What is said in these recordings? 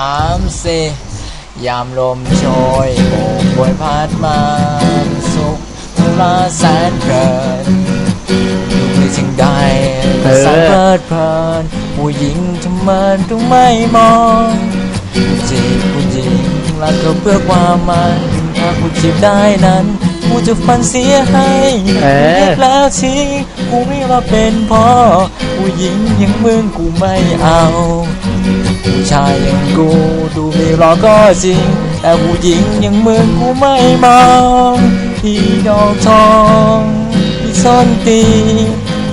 ามสี่ยามลมโชยโบกบวยพัดมาสุขทุลาแสนเพลินมีสิ่งใดก็สังเพลิดเพลินผู้หญิงทำไมต้องไม่มองผู้จีบผู้หญิงรักก็เพื่อความมันถ้าผู้จีบได้นั้นผู้จะฟันเสียให้เออแล้วทีกูไม่ว่าเป็นพ่อผู้หญิงอย่างมึงกูไม่เอา ผู้ชายอย่างกูดูไม่รอก็จริง แต่ผู้หญิงอย่างมึงกูไม่มองที่ดอกทองที่ซ่อนตี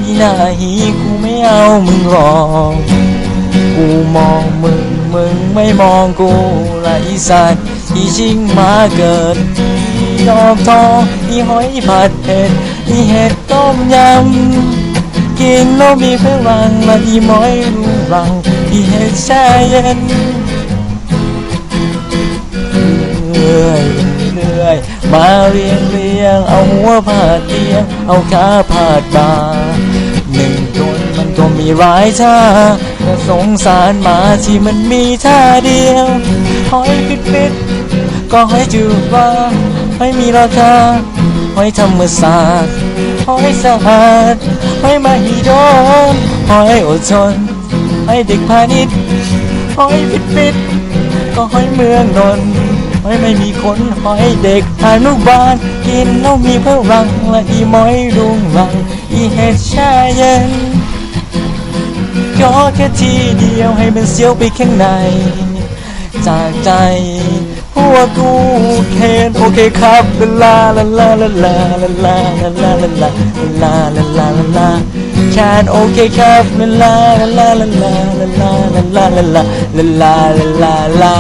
ที่หน้าหีกูไม่เอามึงหรอกกูมองมึงมึงไม่มองกูละอีสัตว์ที่ชิงมาเกิดที่ดอกทองที่หอยผัดเผ็ดที่เห็ดต้มยำ กินแล้วมีพลังและที่ม้อยรู้รังที่เห็นแช่เย็นเหนื่อยเหนื่อยมาเรียงเรียง เอาหัวพาดเตียง เอาขาพาดบาหนึ่งคนมันก็มีหลายท่าแต่สงสารหมาที่มันมีท่าเดียวหอยปิดปิดก็หอยจืดว่าหอยมีราคาหอยธรรมศาสตร์หอยสะอาด หอยมาฮีโดนหอยอดทนหอยเด็กพาณิชย์หอยปิดปิดก็หอยเมืองนนท์หอยไม่มีคนหอยเด็กอนุบาลกินแล้วมีพลังและอีหมอยรุงรังอีเห็ดแช่เย็นก็แค่ทีเดียวให้มันเสียวไปข้างใน จากใจ นโอเคครับลาลาลาลาลาลาลาลาลาลาลาลาลาลาลาลาแคนโอเคครับลาลาลาลาลาลาลาลาลาลาลาลาลาลา